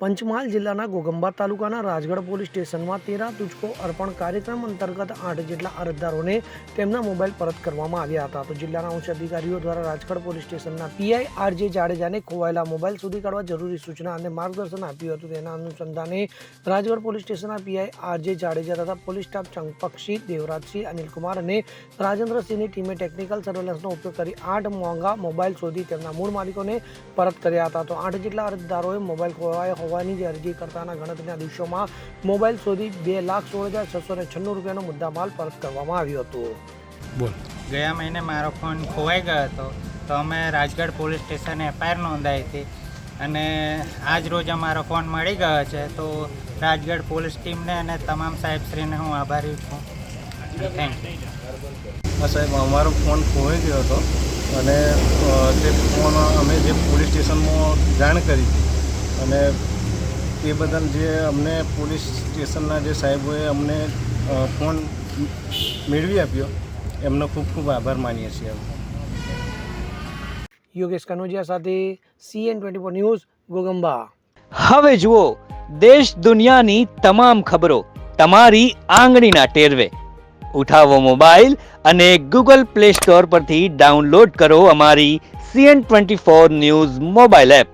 પંચમહાલ જિલ્લાના ગોગંબા તાલુકાના રાજગઢ પોલીસ સ્ટેશનમાં તેરા તુચકો અર્પણ કાર્યક્રમ અંતર્ગત આઠ જેટલા અરજદારોને તેમના મોબાઈલ પરત કરવામાં આવ્યા હતા. તો જિલ્લાના ઉચ્ચ અધિકારીઓ દ્વારા રાજગઢ પોલીસ સ્ટેશનના પીઆઈ આરજે જાડેજાને ખોવાયેલા મોબાઈલ સુધી કાઢવા જરૂરી સૂચના અને માર્ગદર્શન આપ્યું હતું. તેના અનુસંધાને રાજગઢ પોલીસ સ્ટેશનના પીઆઈ આરજે જાડેજા તથા પોલીસ સ્ટાફ ચંપકસિંહ, દેવરાજસિંહ, અનિલકુમાર અને રાજેન્દ્રસિંહની ટીમે ટેકનિકલ સર્વેલન્સનો ઉપયોગ કરી આઠ મોંઘા મોબાઈલ શોધી તેમના મૂળ માલિકોને પરત કર્યા હતા. તો આઠ જેટલા અરજદારોએ મોબાઈલ ખોવાયા હોવાની જે અરજી કરતાના ગણતરીના દિવસોમાં મોબાઈલ શોધી બે લાખ સોળ હજાર છસો ને છન્નું રૂપિયાનો મુદ્દામાલ પરત કરવામાં આવ્યો હતો. બોલ. ગયા મહિને મારો ફોન ખોવાઈ ગયો હતો તો અમે રાજગઢ પોલીસ સ્ટેશને એફઆઈઆર નોંધાવી હતી. અને આજ રોજ અમારો ફોન મળી ગયો છે તો રાજગઢ પોલીસ ટીમને અને તમામ સાહેબશ્રીને હું આભારી છું. થેન્ક યુ હા સાહેબ અમારો ફોન ખોવાઈ ગયો હતો અને તે ફોન અમે જે પોલીસ સ્ટેશનમાં જાણ કરી હતી અને એ બદલ જે અમને પોલીસ સ્ટેશનના જે સાહેબોએ અમને ફોન મેળવી આપ્યો એમનો ખૂબ ખૂબ આભાર માનીએ છીએ અમે. યોગેશ કનોજિયા સાથે CN twenty four news Goghamba. હવે જુઓ દેશ દુનિયાની તમામ ખબરો તમારી આંગળીના ટેરવે. ઉઠાવો મોબાઈલ અને ગૂગલ પ્લે સ્ટોર પરથી ડાઉનલોડ કરો અમારી CN twenty four news mobile app.